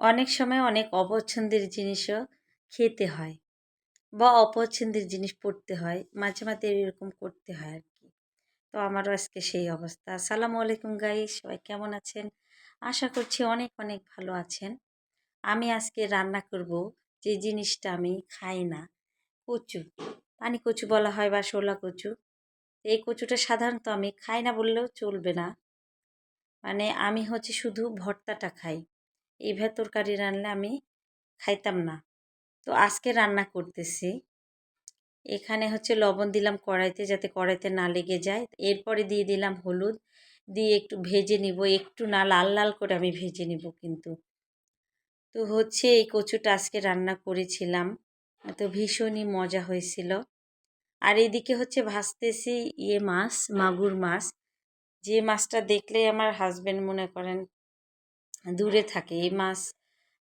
অনেক সময় অনেক অপছন্দের জিনিসও খেতে হয় বা অপছন্দের জিনিস পড়তে হয়, মাঝে মাঝে এরকম করতে হয় আর কি তো আমারও আজকে সেই অবস্থা। আসসালামু আলাইকুম গাই সবাই কেমন আছেন? আশা করছি অনেক অনেক ভালো আছেন। আমি আজকে রান্না করব যে জিনিসটা আমি খাই না, কচু। পানি কচু বলা হয় বা শোলা কচু। এই কচুটা সাধারণত আমি খাই না বললেও চলবে না। মানে আমি হচ্ছে শুধু ভর্তাটা খাই। এই ভেতর তরকারি রান্না আমি খাইতাম না। তো আজকে রান্না করতেছি। এখানে হচ্ছে লবণ দিলাম কড়াইতে যাতে কড়াইতে না লেগে যায়। এরপরে দিয়ে দিলাম হলুদ। দিয়ে একটু ভেজে নিব। একটু না লাল লাল করে আমি ভেজে নিব কিন্তু। তো হচ্ছে এই কচুটা আজকে রান্না করেছিলাম। তো ভীষণই মজা হয়েছিল। আর এদিকে হচ্ছে ভাজতেছি ইয়ে মাছ, মাগুর মাছ। যে মাছটা দেখলেই আমার হাজব্যান্ড মনে করেন দূরে থাকে এই মাছ।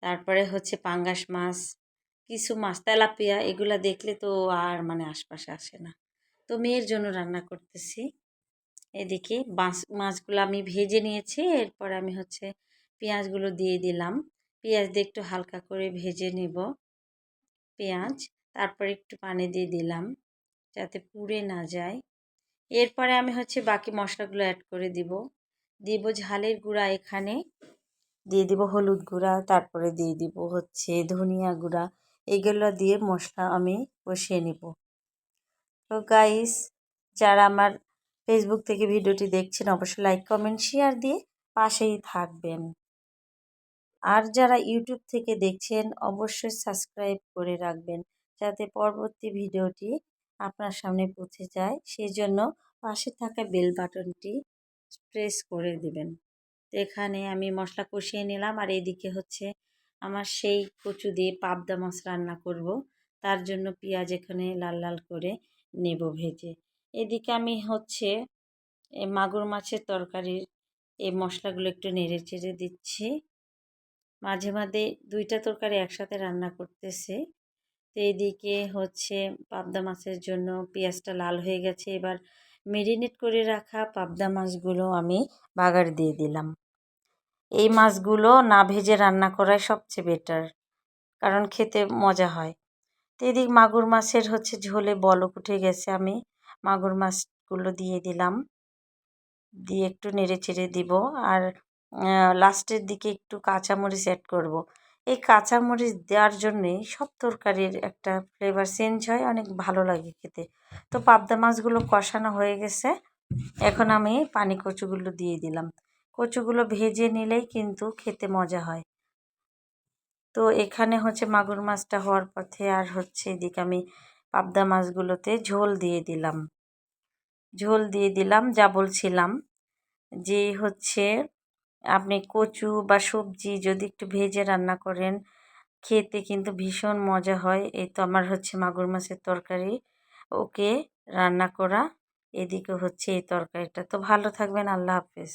তারপরে হচ্ছে পাঙ্গাস মাছ, কিছু মাছ, তেলাপিয়া, এগুলো দেখলে তো আর মানে আশপাশে আসে না। তো মেয়ের জন্য রান্না করতেছি। এদিকে মাছ মাছগুলো আমি ভেজে নিয়েছি, এরপর আমি হচ্ছে পেঁয়াজগুলো দিয়ে দিলাম। পেঁয়াজ দিয়ে একটু হালকা করে ভেজে নেব পেঁয়াজ। তারপর একটু পানি দিয়ে দিলাম যাতে পুড়ে না যায়। এরপরে আমি হচ্ছে বাকি মশলাগুলো অ্যাড করে দিব। দিব ঝালের গুঁড়া এখানে। দিয়ে দিব হলুদ গুঁড়া, তারপরে দিয়ে দিব হচ্ছে ধনিয়া গুঁড়া। এগুলো দিয়ে মশলা আমি কষিয়ে নিব। তো গাইস যারা আমার ফেসবুক থেকে ভিডিওটি দেখছেন, অবশ্যই লাইক কমেন্ট শেয়ার দিয়ে পাশেই থাকবেন। আর যারা ইউটিউব থেকে দেখছেন, অবশ্যই সাবস্ক্রাইব করে রাখবেন, যাতে পরবর্তী ভিডিওটি আপনার সামনে পৌঁছে যায়। সেই জন্য পাশে থাকা বেল বাটনটি প্রেস করে দেবেন। তো এখানে আমি মশলা কষিয়ে নিলাম আর এদিকে হচ্ছে আমার সেই কচু দিয়ে পাবদা মাছ রান্না করব। তার জন্য পেঁয়াজ এখানে লাল লাল করে নেব ভেজে। এদিকে আমি হচ্ছে মাগুর মাছের তরকারির এই মশলাগুলো একটু নেড়ে চেড়ে দিচ্ছি। মাঝে মাঝে দুইটা তরকারি একসাথে রান্না করতেছে। তো এদিকে হচ্ছে পাবদা মাছের জন্য পেঁয়াজটা লাল হয়ে গেছে। এবার মেরিনেট করে রাখা পাবদা মাছগুলো আমি বাগার দিয়ে দিলাম। এই মাছগুলো না ভেজে রান্না করাই সবচেয়ে বেটার কারণ খেতে মজা হয়। তো এদিক মাগুর মাছের হচ্ছে ঝোলে বলক উঠে গেছে, আমি মাগুর মাছগুলো দিয়ে দিলাম। দিয়ে একটু নেড়ে চেড়ে দিব, আর লাস্টের দিকে একটু কাঁচামরিচ অ্যাড করব। এই কাঁচামরিচ দেওয়ার জন্যে সব তরকারির একটা ফ্লেভার চেঞ্জ হয়, অনেক ভালো লাগে খেতে। তো পাবদা মাছগুলো কষানো হয়ে গেছে। এখন আমি পানি কচুগুলো দিয়ে দিলাম। কচুগুলো ভেজে নিলেই কিন্তু খেতে মজা হয়। তো এখানে হচ্ছে মাগুর মাছটা হওয়ার পথে আর হচ্ছে এদিকে আমি পাবদা মাছগুলোতে ঝোল দিয়ে দিলাম। ঝোল দিয়ে দিলাম, যা বলছিলাম যে হচ্ছে আপনি কচু বা সবজি যদি একটু ভেজে রান্না করেন, খেতে কিন্তু ভীষণ মজা হয়। এই তো আমার হচ্ছে মাগুর মাছের তরকারি। ওকে, রান্না করা। এদিকে হচ্ছে এই তরকারিটা। তো ভালো থাকবেন, আল্লাহ হাফেজ।